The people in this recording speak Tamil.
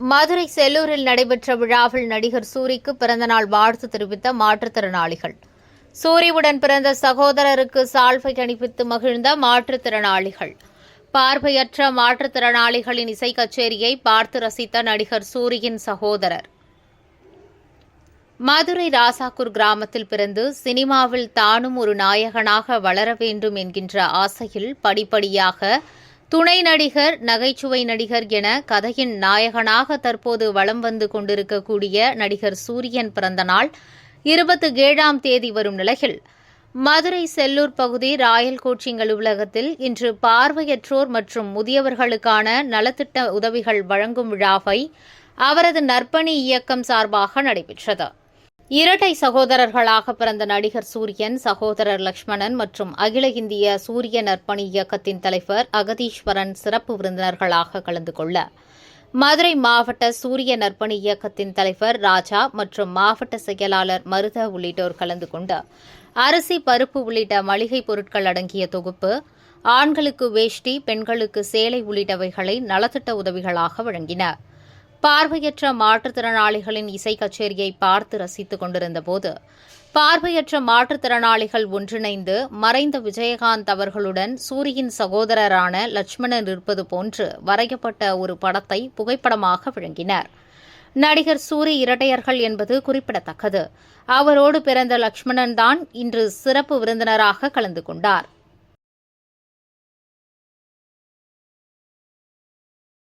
மதுரை செல்லூரில் நடைபெற்ற விழாவில் நடிகர் சூரிக்கு பிறந்தநாள் வாழ்த்து தெரிவித்த மாற்றுத்திறனாளிகள். சூரியுடன் பிறந்த சகோதரருக்கு சால்வை அணிவித்து மகிழ்ந்த மாற்றுத்திறனாளிகள். பார்வையற்ற மாற்றுத்திறனாளிகளின் இசை கச்சேரியை பார்த்து ரசித்த நடிகர் சூரியின் சகோதரர். மதுரை ராசாக்கூர் கிராமத்தில் பிறந்து சினிமாவில் தானும் ஒரு நாயகனாக வளர வேண்டும் என்கின்ற ஆசையில் படிப்படியாக துணை நடிகர் நகைச்சுவை நடிகர் என கதையின் நாயகனாக தற்போது வலம் வந்து கொண்டிருக்கக்கூடிய நடிகர் சூரியன் பிறந்த நாள் இருபத்தி ஏழாம் தேதி வரும் நிலையில். மதுரை செல்லூர் பகுதி ராயல் கோச்சிங் அலுவலகத்தில் இன்று பார்வையற்றோர் மற்றும் முதியவர்களுக்கான நலத்திட்ட உதவிகள் வழங்கும் விழாவை அவரது நற்பணி இயக்கம் சார்பாக நடைபெற்றது. இரட்டை சகோதரர்களாக பிறந்த நடிகர் சூரியன் சகோதரர் லக்ஷ்மணன் மற்றும் அகில இந்திய சூரிய நற்பணி இயக்கத்தின் தலைவர் அகதீஸ்வரன் சிறப்பு விருந்தினர்களாக கலந்து கொள்ள. மதுரை மாவட்ட சூரிய நற்பணி இயக்கத்தின் தலைவர் ராஜா மற்றும் மாவட்ட செயலாளர் மருத உள்ளிட்டோர் கலந்து கொண்டு அரிசி பருப்பு உள்ளிட்ட மளிகை பொருட்கள் அடங்கிய தொகுப்பு ஆண்களுக்கு வேஷ்டி பெண்களுக்கு சேலை உள்ளிட்டவைகளை நலத்திட்ட உதவிகளாக வழங்கினா் பார்வையற்ற மாற்றுத்திறனாளிகளின் இசை கச்சேரியை பார்த்து ரசித்துக் கொண்டிருந்தபோது பார்வையற்ற மாற்றுத்திறனாளிகள் ஒன்றிணைந்து மறைந்த விஜயகாந்த் அவர்களுடன் சூரியின் சகோதரரான லட்சுமணன் இருப்பது போன்று வரையப்பட்ட ஒரு படத்தை புகைப்படமாக விளங்கினர். நடிகர் சூரி இரட்டையர்கள் என்பது குறிப்பிடத்தக்கது. அவரோடு பிறந்த லட்சுமணன் தான் இன்று சிறப்பு விருந்தினராக கலந்து கொண்டார்.